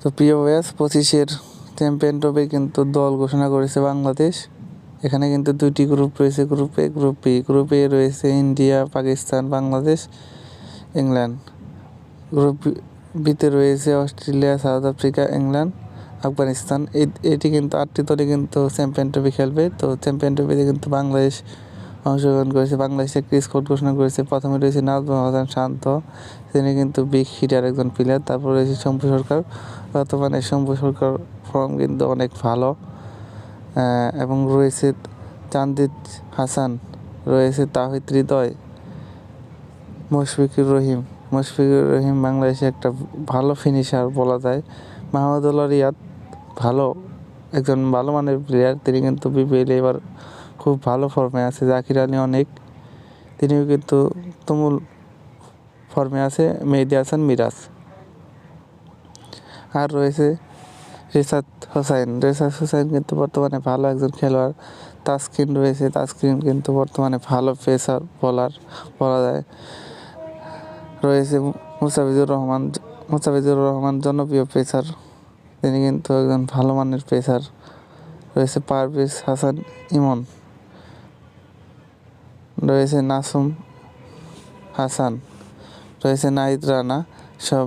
তো প্রিয় ব্যাস পঁচিশের চ্যাম্পিয়ন ট্রফি কিন্তু দল ঘোষণা করেছে বাংলাদেশ। এখানে কিন্তু দুইটি গ্রুপ রয়েছে group A group B group A রয়েছে India, Pakistan, Bangladesh, England. Group বিতে রয়েছে Australia, South Africa, England, Afghanistan. এটি কিন্তু আটটি দলে কিন্তু চ্যাম্পিয়ন ট্রফি খেলবে। তো চ্যাম্পিয়ন ট্রফিতে কিন্তু বাংলাদেশ অংশগ্রহণ করেছে, বাংলাদেশে ক্রিস স্কোর ঘোষণা করেছে। প্রথমে রয়েছে নাজমুল হাসান শান্ত, তিনি কিন্তু বিগ হিটার একজন প্লেয়ার তারপর রয়েছে শম্ভু সরকার। বর্তমানে শম্ভু সরকার ফর্ম কিন্তু অনেক ভালো এবং রয়েছে চান্দিদ হাসান, রয়েছে তাহিদ হৃদয়, মুশফিকুর রহিম। মুশফিকুর রহিম বাংলাদেশে একটা ভালো ফিনিশার বলা যায়। মাহমুদুল্লাহ রিয়াদ ভালো, একজন ভালো মানের প্লেয়ার তিনি কিন্তু বিপিএল এবার খুব ভালো ফর্মে আছে, জাকির আলী অনেক। তিনিও কিন্তু তুমুল ফর্মে আছে, মেহেদি হাসান, মিরাজ। আর রয়েছে রিসাত হোসাইন। রিসাত হোসাইন কিন্তু বর্তমানে ভালো একজন খেলোয়াড়। তাসকিন রয়েছে, তাসকিন কিন্তু বর্তমানে ভালো পেসার বলার বলা যায়। রয়েছে মুস্তাফিজুর রহমান মুস্তাফিজুর রহমান জনপ্রিয় পেসার। তিনি কিন্তু একজন ভালো মানের পেসার। রয়েছে পারভেজ হাসান ইমন। রয়েছে নাসুম হাসান রয়েছে নাহিদ রানা সব